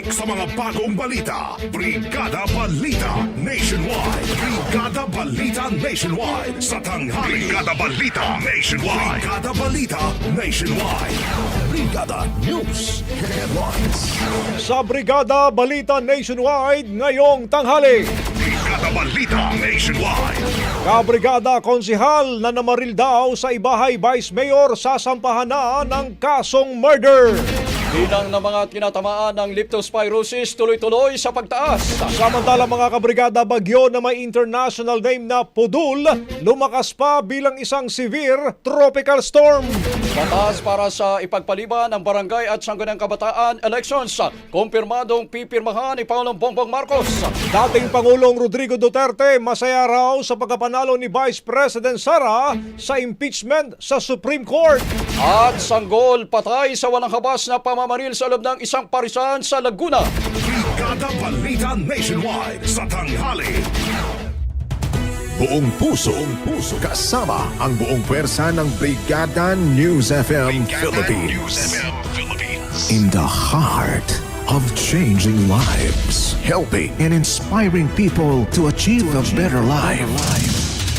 Siksik sa mga bagong balita. Brigada Balita Nationwide. Brigada Balita Nationwide. Sa tanghali. Brigada Balita Nationwide. Brigada Balita Nationwide. Brigada News Headlines. Sa Brigada Balita Nationwide ngayong tanghali. Brigada Balita Nationwide. Kabrigada konsihal na namaril daw sa Ibahay Vice Mayor sasampahan na ng kasong murder. Bilang ng mga tinatamaan ng leptospirosis tuloy-tuloy sa pagtaas. Samantala mga kabrigada bagyo na may international name na Pudul, lumakas pa bilang isang severe tropical storm. Batas para sa ipagpaliban ng barangay at sanggunang kabataan elections. Kumpirmadong pipirmahan ni Pangulong Bongbong Marcos. Dating Pangulong Rodrigo Duterte masaya raw sa pagkapanalo ni Vice President Sara sa impeachment sa Supreme Court. At sanggol patay sa walang habas na pamamaril sa loob ng isang parisan sa Laguna. Brigada Balita Nationwide. Sa tanghali. Buong puso, buong puso, kasama ang buong pwersa ng Brigada News FM Philippines. In the heart of changing lives, helping and inspiring people to achieve a better life.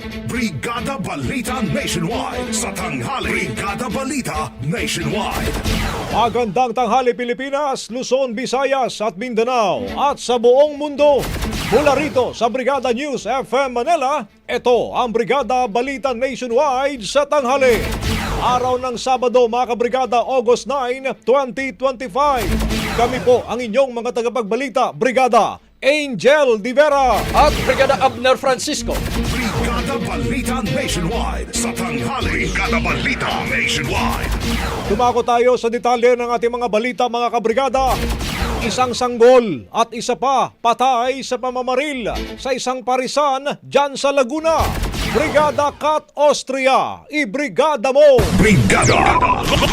Brigada Balita Nationwide. Sa tanghali. Brigada Balita Nationwide. Magandang tanghali Pilipinas, Luzon, Visayas at Mindanao at sa buong mundo. Mula rito sa Brigada News FM Manila, ito ang Brigada Balita Nationwide sa tanghali. Araw ng Sabado mga kabrigada, August 9, 2025. Kami po ang inyong mga tagapagbalita, Brigada Angel Divera. At Brigada Abner Francisco. Brigada Balita Nationwide. Sa tanghali. Brigada Balita Nationwide. Tumako tayo sa detalye ng ating mga balita mga kabrigada. Isang sanggol at isa pa patay sa pamamaril sa isang parisan dyan sa Laguna. Brigada Kat Austria, ibrigada mo! Brigada.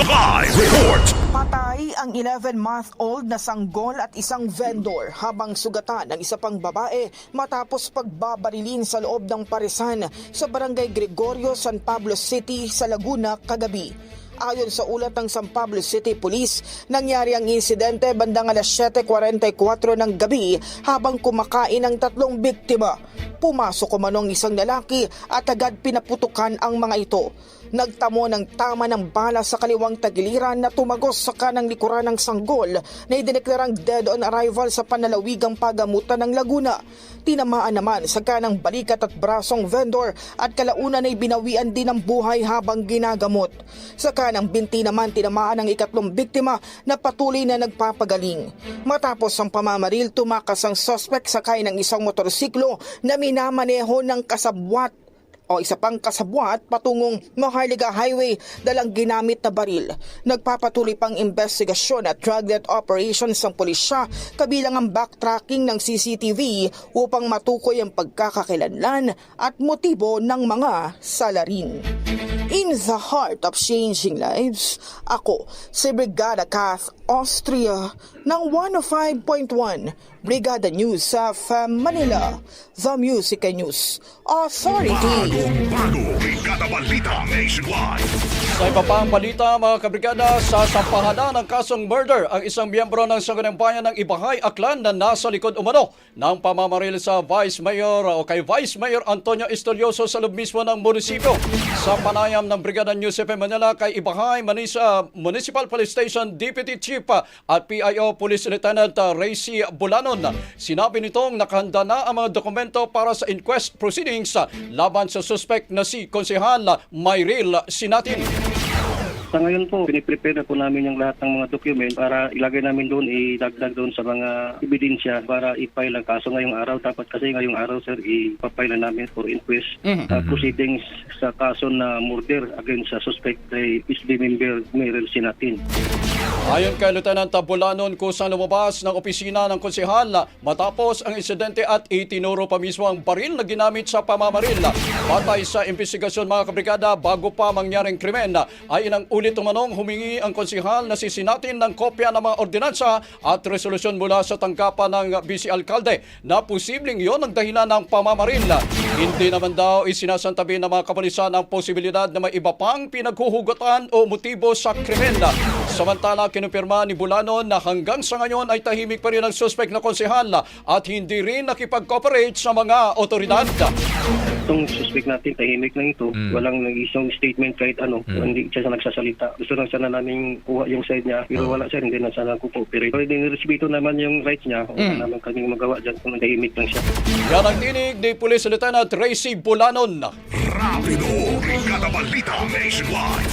Live report. Patay ang 11-month-old na sanggol at isang vendor habang sugatan ng isa pang babae matapos pagbabarilin sa loob ng parisan sa barangay Gregorio, San Pablo City sa Laguna kagabi. Ayon sa ulat ng San Pablo City Police, nangyari ang insidente bandang alas 7.44 ng gabi habang kumakain ang tatlong biktima. Pumasok umanong isang lalaki at agad pinaputukan ang mga ito. Nagtamo ng tama ng bala sa kaliwang tagiliran na tumagos sa kanang likuran ng sanggol na idineklarang dead on arrival sa panalawigang pagamutan ng Laguna. Tinamaan naman sa kanang balikat at brasong vendor at kalaunan ay binawian din ng buhay habang ginagamot. Sa kanang binti naman tinamaan ang ikatlong biktima na patuloy na nagpapagaling. Matapos ang pamamaril, tumakas ang suspect sakay ng isang motorsiklo na minamaneho ng kasabwat o isa pang kasabwat patungong Maharlika Highway dalang ginamit na baril. Nagpapatuloy pang investigasyon at dragnet operations ng pulisya kabilang ang backtracking ng CCTV upang matukoy ang pagkakakilanlan at motibo ng mga salarin. In the heart of changing lives, ako si Brigada Kath Austria ng 105.1 Brigada News sa Manila, The Music News Authority. Bago, Brigada Balita Nationwide. Sa iba pang balita mga kabrigada, sa sampahanan ng kasong murder ang isang miyembro ng Sangguniang Bayan ng Ibahay Aklan na nasa likod umano ng pamamaril sa Vice Mayor o kay Vice Mayor Antonio Estolioso sa loob mismo ng munisipyo. Sa panayam ng Brigada News FM Manila kay Ibahay Manisa Municipal Police Station Deputy Chief at PIO Police Lieutenant Racy Bulanon, sinabi nitong nakahanda na ang mga dokumento para sa inquest proceedings laban sa suspect na si Konsehal Mayril Sinatin. Sa ngayon po, piniprepare na po namin yung lahat ng mga document para ilagay namin doon, idagdag doon sa mga ebidensya para i-file ang kaso ngayong araw. Dapat kasi ngayong araw, sir, ipapile na namin for inquest uh, proceedings sa kaso na murder against sa suspect kay PSB member Meryl Sinatin. Ayon kay Lieutenant Bulanon, kusang lumabas ng opisina ng konsehal matapos ang insidente at itinuro pa mismo ang baril na ginamit sa pamamaril. Patay sa investigasyon mga kabrigada bago pa mangyaring krimen ay inang ulit umanong humingi ang konsehal na sisinatin ng kopya ng mga ordinansa at resolusyon mula sa tanggapan ng vice alkalde na posibleng yon ang dahilan ng pamamaril. Hindi naman daw isinasantabi ng mga kapulisan ang posibilidad na may iba pang pinaghuhugutan o motibo sa krimen. Samantala, kinumpirma ni Bulanon na hanggang sa ngayon ay tahimik pa rin ang suspect na konsehal at hindi rin nakipag-cooperate sa mga otoridad. Itong suspect natin, tahimik lang ito. Walang nag-isang statement kahit ano. Hindi siya nagsasalita. Gusto lang sana namin kuha yung side niya. Pero wala siya, hindi na sana kukooperate. Pero respeto naman yung rights niya. Wala naman kaming magawa dyan kung tahimik lang siya. Yan ang tinig ni Police Lieutenant Racy Bulanon. Rapido, Brigada Balita Nationwide.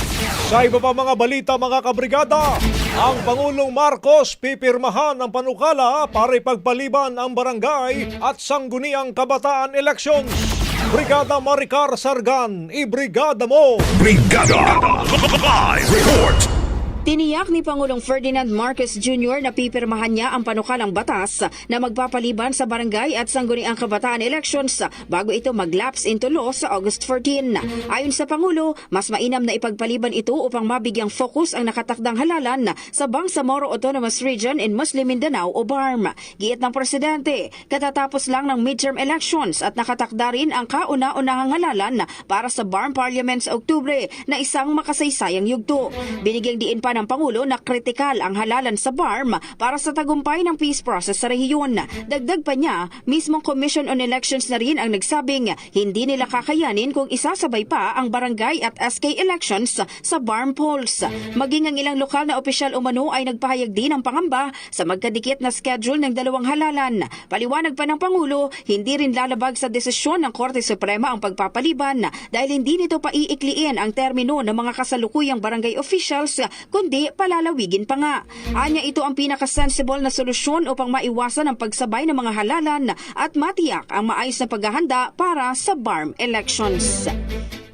Sa iba pa mga balita mga kabrigada, ang Pangulong Marcos pipirmahan ng panukala para ipagpaliban ang barangay at sangguniang kabataan elections. Brigada Maricar Sargan, ibrigada mo! Brigada Live Report. Tiniyak ni Pangulong Ferdinand Marcos Jr. na pipirmahan niya ang panukalang batas na magpapaliban sa barangay at sangguniang kabataan elections bago ito mag-lapse into law sa August 14. Ayon sa Pangulo, mas mainam na ipagpaliban ito upang mabigyang focus ang nakatakdang halalan sa Bangsamoro Autonomous Region in Muslim Mindanao o BARM. Giit ng Presidente, katatapos lang ng midterm elections at nakatakda rin ang kauna-unahang halalan para sa BARM Parliament sa Oktubre na isang makasaysayang yugto. Binigyang diin pa ng Pangulo na kritikal ang halalan sa BARM para sa tagumpay ng peace process sa rehiyon. Dagdag pa niya, mismong Commission on Elections na rin ang nagsabing hindi nila kakayanin kung isasabay pa ang barangay at SK elections sa BARM polls. Maging ang ilang lokal na opisyal umano ay nagpahayag din ng pangamba sa magkadikit na schedule ng dalawang halalan. Paliwanag pa ng Pangulo, hindi rin lalabag sa desisyon ng Korte Suprema ang pagpapaliban dahil hindi nito paiikliin ang termino ng mga kasalukuyang barangay officials kundi palalawigin pa nga. Anya ito ang pinaka-sensible na solusyon upang maiwasan ang pagsabay ng mga halalan at matiyak ang maayos na paghahanda para sa BARM elections.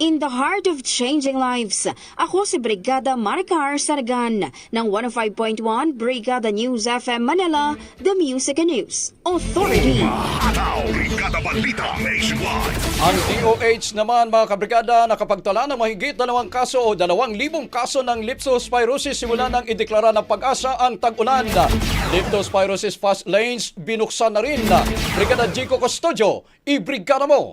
In the heart of changing lives, ako si Brigada Maricar Saragan ng 105.1 Brigada News FM Manila, The Music and News Authority. Ang DOH naman mga kabrigada nakapagtala ng mahigit dalawang kaso o dalawang libong kaso ng leptospirosis simula nang ideklara ng pag-asa ang tag-ulan. Leptospirosis fast lanes binuksan na rin. Brigada Jico Custodio, ibrigada mo!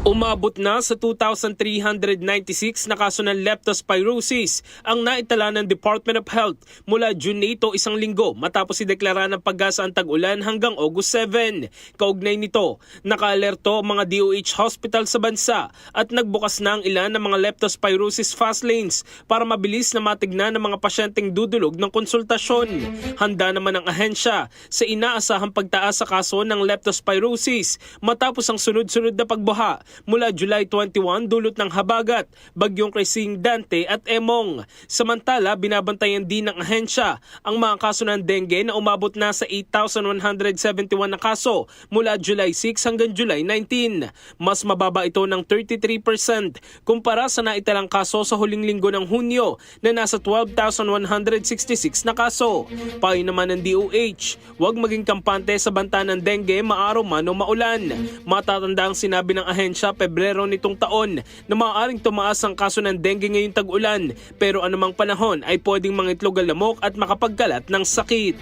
Umabot na sa 2,396 na kaso ng leptospirosis ang naitala ng Department of Health mula June nito isang linggo matapos ideklara ng pag-asa ang tag-ulan hanggang August 7. Kaugnay nito, nakaalerto mga DOH hospital sa bansa at nagbukas na ang ilan ng mga leptospirosis fast lanes para mabilis na matignan ng mga pasyenteng dudulog ng konsultasyon. Handa naman ang ahensya sa inaasahang pagtaas sa kaso ng leptospirosis matapos ang sunod-sunod na pagbuha mula July 21 dulot ng habagat, bagyong Crising Dante at Emong. Samantala, binabantayan din ng ahensya ang mga kaso ng dengue na umabot na sa 8,171 na kaso mula July 6 hanggang July 19. Mas mababa ito ng 33% kumpara sa naitalang kaso sa huling linggo ng Hunyo na nasa 12,166 na kaso. Payo naman ng DOH, huwag maging kampante sa banta ng dengue maaraw man o maulan. Matatanda ang sinabi ng ahensya Pebrero nitong taon na maaaring tumaas ang kaso ng dengue ngayong tag-ulan pero anumang panahon ay pwedeng mangitlog ang lamok at makapagkalat ng sakit.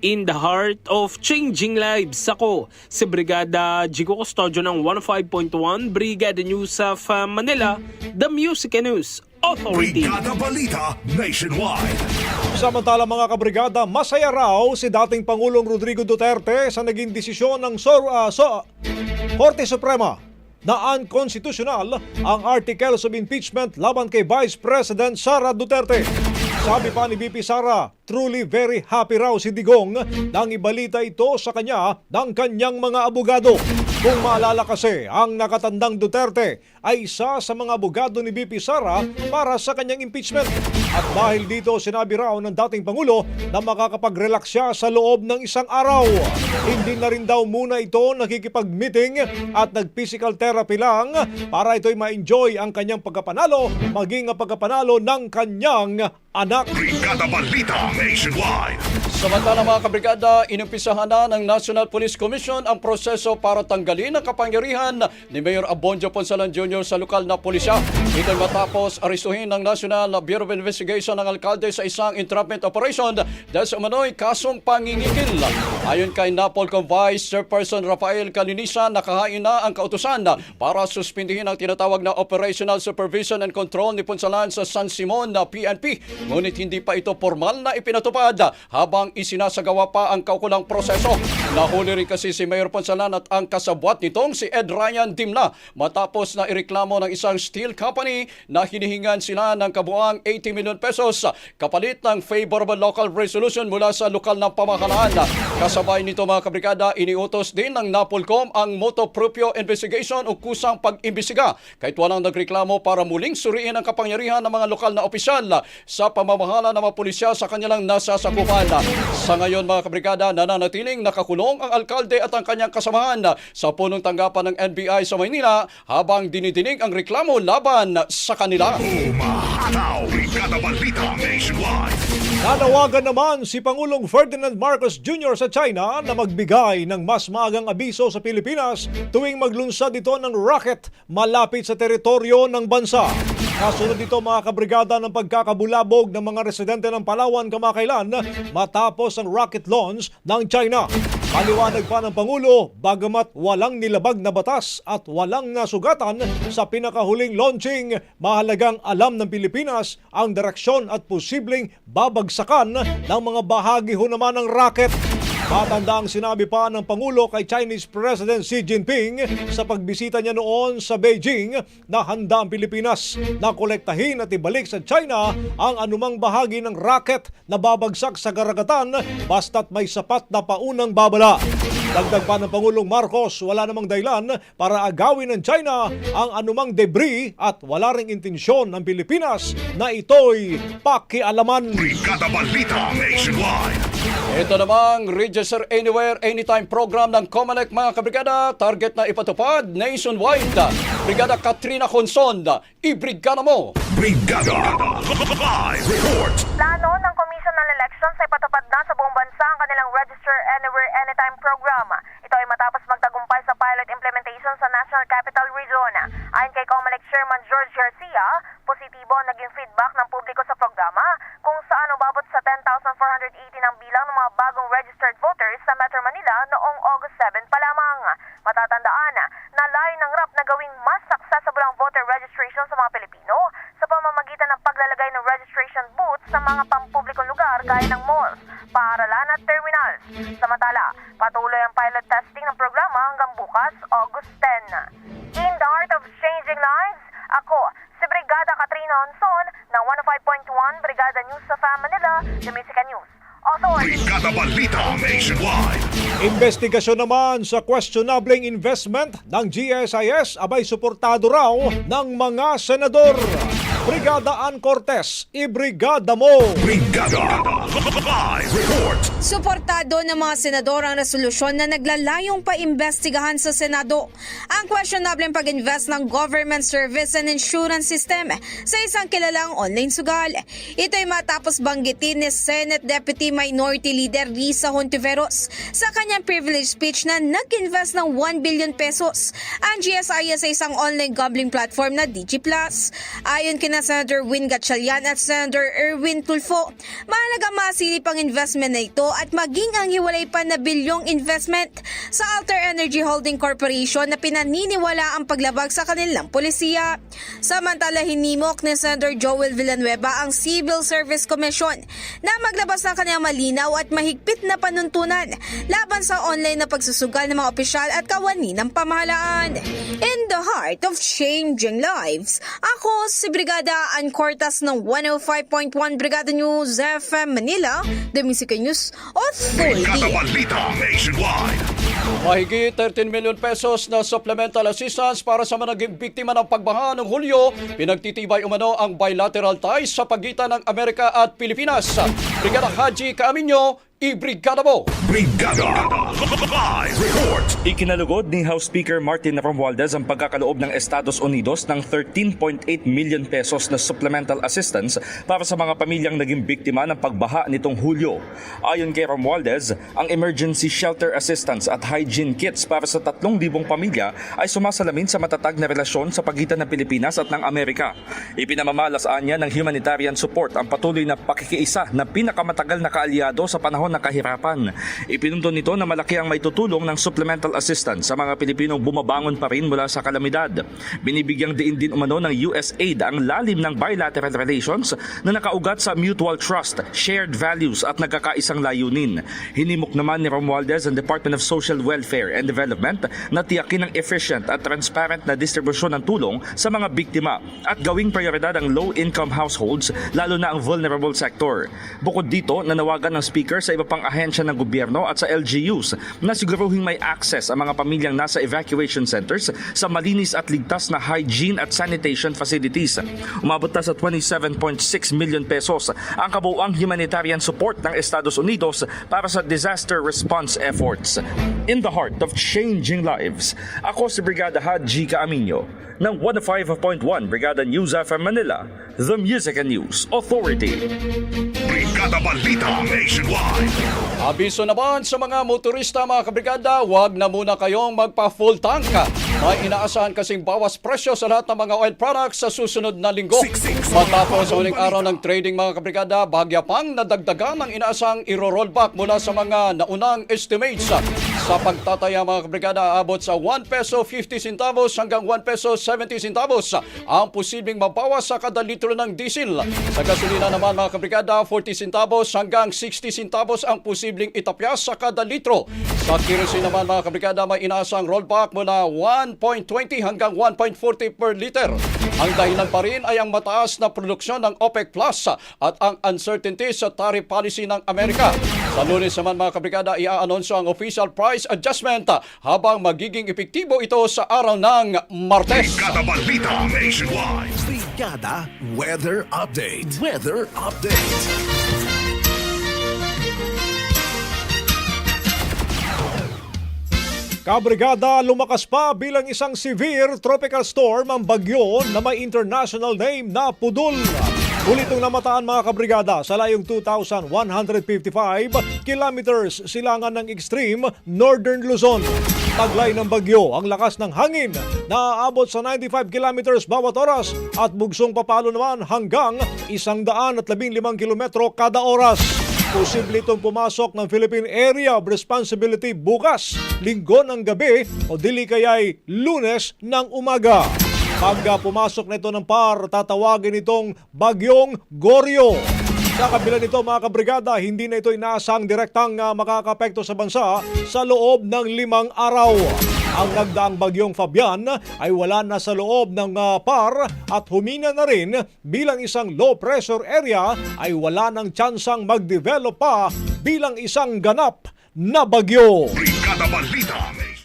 In the heart of changing lives, ako si Brigada Jigo Custodio ng 15.1 Brigada News of uh, Manila, The Music and News Authority. Brigada Balita Nationwide. Samantala mga kabrigada, masaya raw si dating Pangulong Rodrigo Duterte sa naging desisyon ng Sor, ah, so, Korte Suprema na unconstitutional ang articles of impeachment laban kay Vice President Sara Duterte. Sabi pa ni BP Sara, truly very happy raw si Digong nang ibalita ito sa kanya ng kanyang mga abogado. Kung maalala kasi, ang nakatandang Duterte ay isa sa mga abogado ni BP Sara para sa kanyang impeachment. At dahil dito sinabi raw ng dating Pangulo na makakapag-relax siya sa loob ng isang araw. Hindi na rin daw muna ito nakikipag-meeting at nag-physical therapy lang para ito'y ma-enjoy ang kanyang pagkapanalo maging ang pagkapanalo ng kanyang anak. Brigada Balita Nationwide. Samantala mga kabrigada, inumpisahan na ng National Police Commission ang proseso para tanggalin ang kapangyarihan ni Mayor Abonjo Ponsalan Jr. sa lokal na pulisya. Ito ay matapos aristuhin ng National Bureau of Investigation ng alkalde sa isang entrapment operation dahil sa umano'y kasong pangingikil. Ayon kay Napolcom Vice Chairperson Rafael Kalinisa, nakahain na ang kautusan para suspindihin ang tinatawag na Operational Supervision and Control ni Ponsalan sa San Simon na PNP. Ngunit hindi pa ito formal na ipinatupad habang isinasagawa pa ang kaukulang proseso. Nahuli rin kasi si Mayor Ponsalan at ang kasabwat nitong si Ed Ryan Dimna matapos na ireklamo ng isang steel company na hinihingan sila ng kabuang 80 million pesos kapalit ng favorable local resolution mula sa lokal na pamahalaan. Kasabay nito mga kabrigada, iniutos din ng Napolcom ang moto proprio investigation o kusang pag-imbestiga kahit walang nagreklamo para muling suriin ang kapangyarihan ng mga lokal na opisyal sa pamamahala ng mga pulisya sa kanilang nasasakupan. Sa ngayon mga kabrigada, nananatiling nakakulong ang alkalde at ang kanyang kasamahan sa punong tanggapan ng NBI sa Maynila habang dinidinig ang reklamo laban sa kanila. Umahataw. Brigada Balita Nationwide. Nanawagan naman si Pangulong Ferdinand Marcos Jr. sa China na magbigay ng mas maagang abiso sa Pilipinas tuwing maglunsad ito ng rocket malapit sa teritoryo ng bansa. Kasunod dito mga kabrigada ng pagkakabulabog ng mga residente ng Palawan kamakailan matapos ang rocket launch ng China. Paliwanag pa ng Pangulo, bagamat walang nilabag na batas at walang nasugatan sa pinakahuling launching, mahalagang alam ng Pilipinas ang direksyon at posibleng babagsakan ng mga bahagi ho naman ng rocket. Matanda ang sinabi pa ng Pangulo kay Chinese President Xi Jinping sa pagbisita niya noon sa Beijing na handa ang Pilipinas na kolektahin at ibalik sa China ang anumang bahagi ng rocket na babagsak sa karagatan basta't may sapat na paunang babala. Dagdag pa ng Pangulong Marcos, wala namang dahilan para agawin ng China ang anumang debris at wala ring intensyon ng Pilipinas na ito'y pakialaman. Brigada Balita Nationwide. Ito namang Register Anywhere, Anytime program ng COMELEC mga kabrigada, target na ipatupad nationwide. Brigada Katrina Conson, ibrigada mo! Brigada Live Report. Plano ng Commission on Elections ay patupad na sa buong bansa ang kanilang Register Anywhere Anytime program. Ito ay matapos magtagumpay sa pilot implementation sa National Capital Region. Ayon kay COMELEC Chairman George Garcia, positibo ang naging feedback ng publiko sa programa kung saan 10,480 ang bilang ng mga bagong registered voters sa Metro Manila noong August 7 pa lamang. Matatandaan Brigada Balita Nationwide. Investigasyon naman sa questionableng investment ng GSIS abay suportado raw ng mga senador. Brigada Ann Cortez, ibrigada mo! Brigada Live Report. Suportado ng mga senador ang resolusyon na naglalayong paimbestigahan sa Senado ang questionable pag-invest ng government service and insurance system sa isang kilalang online sugal. Ito ay matapos banggitin ni Senate Deputy Minority Leader Risa Hontiveros sa kanyang privilege speech na nag-invest ng 1 billion pesos ang GSIS sa isang online gambling platform na DG Plus. Ayon kina Senator Win Gatchalian at Senator Erwin Tulfo, mahalaga masilip ang investment na ito at maging ang hiwalay pa na bilyong investment sa Alter Energy Holding Corporation na pinaniniwala ang paglabag sa kanilang polisiya. Samantala hinimok ni Senator Joel Villanueva ang Civil Service Commission na maglabas ng kanyang malinaw at mahigpit na panuntunan laban sa online na pagsusugal ng mga opisyal at kawani ng pamahalaan. In the heart of changing lives, ako si Brigada Ann Cortas ng 105.1 Brigada News FM Manila, The Music News Brigada Authority. Balita Nationwide. Mahigit 13 million pesos na supplemental assistance para sa mga naging biktima ng pagbaha noong Hulyo. Pinagtitibay umano ang bilateral ties sa pagitan ng Amerika at Pilipinas. Brigada Haji Kaaminyo, i-brigada mo! Brigada Live Report. Ikinalugod ni House Speaker Martin Romualdez ang pagkakaloob ng Estados Unidos ng 13.8 million pesos na supplemental assistance para sa mga pamilyang naging biktima ng pagbaha nitong Hulyo. Ayon kay Romualdez, ang emergency shelter assistance at hygiene kits para sa 3,000 pamilya ay sumasalamin sa matatag na relasyon sa pagitan ng Pilipinas at ng Amerika. Ipinamamalasaan niya ng humanitarian support ang patuloy na pakikiisa na pinakamatagal na kaalyado sa panahon ng kahirapan. Ipinundo nito na malaki ang maitutulong ng supplemental assistance sa mga Pilipinong bumabangon pa rin mula sa kalamidad. Binibigyang diin din umano ng USAID ang lalim ng bilateral relations na nakaugat sa mutual trust, shared values at nagkakaisang layunin. Hinimok naman ni Romualdez ang Department of Social Welfare and Development na tiyakin ang efficient at transparent na distribusyon ng tulong sa mga biktima at gawing prioridad ang low-income households lalo na ang vulnerable sector. Bukod dito, nanawagan ng speaker sa iba pang ahensya ng gobyerno at sa LGUs na siguruhing may access ang mga pamilyang nasa evacuation centers sa malinis at ligtas na hygiene at sanitation facilities. Umabot na sa 27.6 million pesos ang kabuuang humanitarian support ng Estados Unidos para sa disaster response efforts. In the heart of changing lives, ako si Brigada Haji Kaaminyo ng 105.1 Brigada News FM Manila, The Music and News Authority. Brigada Balita Nationwide. Abiso naman sa mga motorista mga kabrigada, huwag na muna kayong magpa-full tank. May inaasahan kasing bawas presyo sa lahat ng mga oil products sa susunod na linggo. Matapos sa huling araw ng trading mga kabrigada, bahagya pang nadagdagan ang inaasahang iro-rollback mula sa mga naunang estimates. Sa pagtataya mga kabrigada, abot sa 1 peso 50 centavos hanggang 1 peso 70 centavos ang posibleng mabawas sa kada litro ng diesel. Sa gasolina naman mga kabrigada, 40 centavos hanggang 60 centavos ang posibleng itapyas sa kada litro. Sa kerosene naman mga kabrigada, may inaasang rollback mula 1.20 hanggang 1.40 per liter. Ang dahilan pa rin ay ang mataas na produksyon ng OPEC Plus at ang uncertainty sa tariff policy ng Amerika. Sa lunes naman mga kabrigada, ia-anonsyo ang official price adjustment habang magiging epektibo ito sa araw ng Martes. Brigada Balita Nationwide. Brigada Weather Update. Weather Update. Kabrigada lumakas pa bilang isang severe tropical storm ang bagyo na may international name na Pudul. Ulitong namataan mga kabrigada sa layong 2,155 kilometers silangan ng extreme northern Luzon. Taglay ng bagyo ang lakas ng hangin na aabot sa 95 kilometers bawat oras at bugsong papalo naman hanggang 115 kilometro kada oras. Posible itong pumasok ng Philippine Area of Responsibility bukas, linggo ng gabi o dili kaya'y lunes ng umaga. Pag ah, pumasok na ito ng par, tatawagin itong Bagyong Goryo. Sa kabila nito mga kabrigada, hindi na ito inaasang direktang ah, makakapekto sa bansa sa loob ng limang araw. Ang nagdaang bagyong Fabian ay wala na sa loob ng ah, par at humina na rin bilang isang low pressure area ay wala ng tsansang mag-develop pa bilang isang ganap na bagyo. Brigada Balita.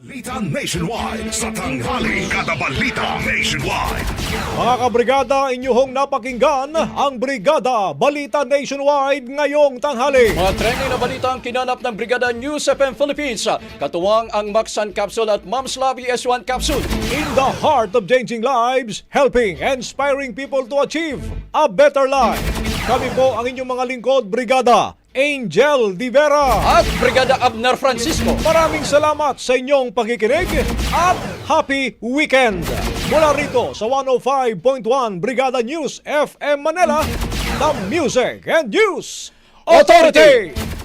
Balita Nationwide sa tanghali. Brigada Balita Nationwide. Mga kabrigada, inyong napakinggan ang Brigada Balita Nationwide ngayong tanghali. Mga trending na balita ang kinanap ng Brigada News FM Philippines. Katuwang ang Maxan Capsule at Mom's Lobby S1 Capsule. In the heart of changing lives, helping and inspiring people to achieve a better life. Kami po ang inyong mga lingkod, Brigada Angel Di Vera. At Brigada Abner Francisco. Maraming salamat sa inyong pakikinig at happy weekend! Mula rito sa 105.1 Brigada News FM Manila, the Music and News Authority!